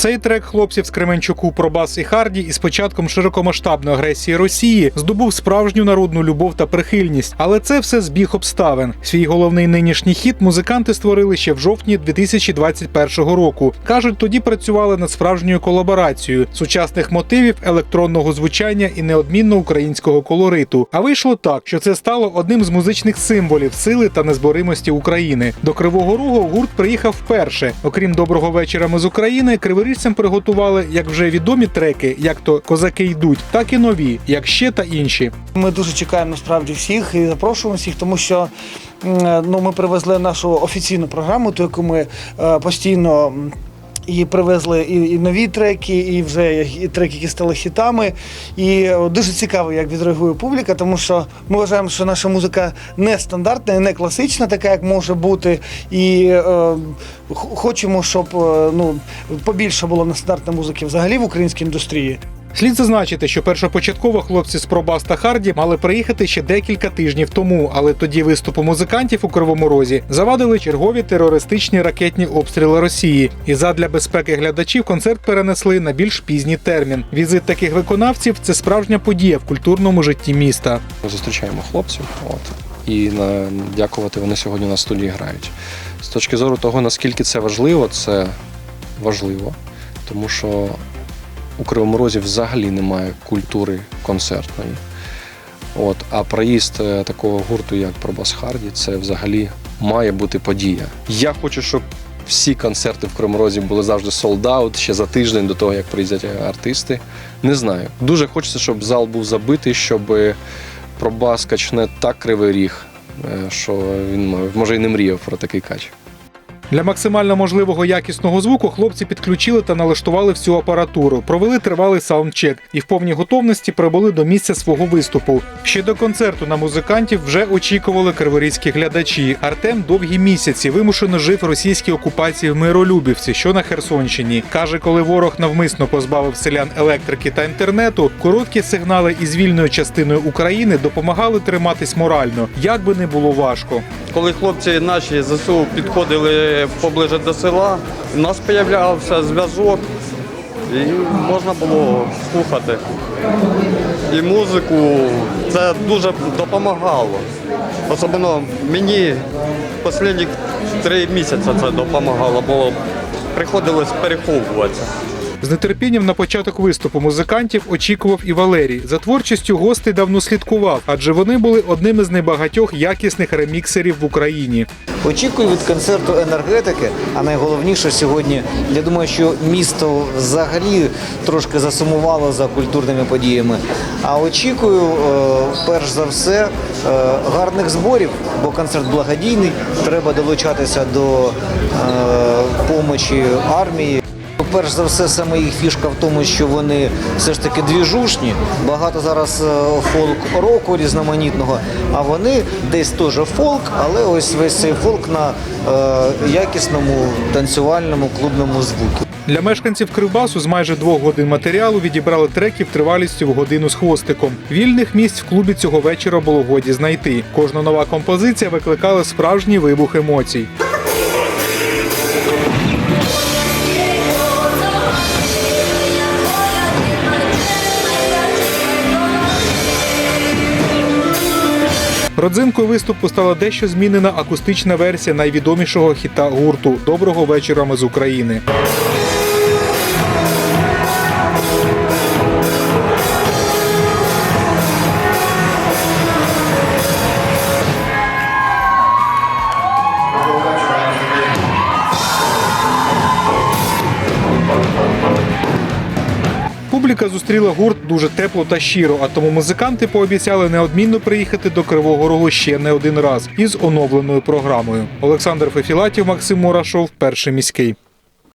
Цей трек хлопців з Кременчуку про бас і Харді із початком широкомасштабної агресії Росії здобув справжню народну любов та прихильність, але це все збіг обставин. Свій головний нинішній хіт музиканти створили ще в жовтні 2021 року. кажуть, тоді працювали над справжньою колаборацією сучасних мотивів, електронного звучання і неодмінно українського колориту. А вийшло так, що це стало одним з музичних символів сили та незборимості України. До Кривого Рогу гурт приїхав вперше. Окрім доброго вечора, ми з України криворіжцям приготували як вже відомі треки, як то козаки йдуть, так і нові, як ще та інші. Ми дуже чекаємо насправді всіх і запрошуємо всіх, тому що ну, ми привезли нашу офіційну програму, ту, яку ми е, постійно. І привезли і, і нові треки, і вже і треки, які стали хітами. І е, дуже цікаво, як відреагує публіка, тому що ми вважаємо, що наша музика не стандартна, не класична, така як може бути. І е, хочемо, щоб е, ну, побільше було нестандартної музики взагалі в українській індустрії. Слід зазначити, що першопочатково хлопці з Пробас та Харді мали приїхати ще декілька тижнів тому, але тоді виступу музикантів у Кривому Розі завадили чергові терористичні ракетні обстріли Росії. І задля безпеки глядачів концерт перенесли на більш пізній термін. Візит таких виконавців це справжня подія в культурному житті міста. Зустрічаємо хлопців, от і на дякувати вони сьогодні на студії грають. З точки зору того, наскільки це важливо, це важливо, тому що у Кривому Розі взагалі немає культури концертної. От, а проїзд е, такого гурту, як Пробас Харді, це взагалі має бути подія. Я хочу, щоб всі концерти в Кривому Розі були завжди sold-out ще за тиждень до того, як приїздять артисти. Не знаю. Дуже хочеться, щоб зал був забитий, щоб пробас качне так кривий ріг, е, що він може і не мріяв про такий кач. Для максимально можливого якісного звуку хлопці підключили та налаштували всю апаратуру, провели тривалий саундчек і в повній готовності прибули до місця свого виступу. Ще до концерту на музикантів вже очікували криворізькі глядачі. Артем довгі місяці вимушено жив російській окупації в Миролюбівці, що на Херсонщині. каже, коли ворог навмисно позбавив селян електрики та інтернету, короткі сигнали із вільною частиною України допомагали триматись морально, як би не було важко. Коли хлопці наші ЗСУ підходили поближе до села, у нас з'являвся зв'язок і можна було слухати. І музику це дуже допомагало. Особливо мені останні три місяці це допомагало, бо приходилось переховуватися. З нетерпінням на початок виступу музикантів очікував і Валерій. За творчістю гостей давно слідкував, адже вони були одним із небагатьох якісних реміксерів в Україні. Очікую від концерту енергетики, а найголовніше сьогодні, я думаю, що місто взагалі трошки засумувало за культурними подіями. А очікую, е, перш за все, е, гарних зборів, бо концерт благодійний, треба долучатися до е, помочі армії. Перш за все, саме їх фішка в тому, що вони все ж таки двіжушні. Багато зараз фолк-року різноманітного, а вони десь теж фолк, але ось весь цей фолк на е, якісному танцювальному клубному звуку. Для мешканців Кривбасу з майже двох годин матеріалу відібрали треків тривалістю в годину з хвостиком. Вільних місць в клубі цього вечора було годі знайти. Кожна нова композиція викликала справжній вибух емоцій. Родзинкою виступу стала дещо змінена акустична версія найвідомішого хіта гурту Доброго вечора ми з України. Публіка зустріла гурт дуже тепло та щиро, а тому музиканти пообіцяли неодмінно приїхати до Кривого Рогу ще не один раз із оновленою програмою. Олександр Фефілатів, Максим Мурашов, перший міський.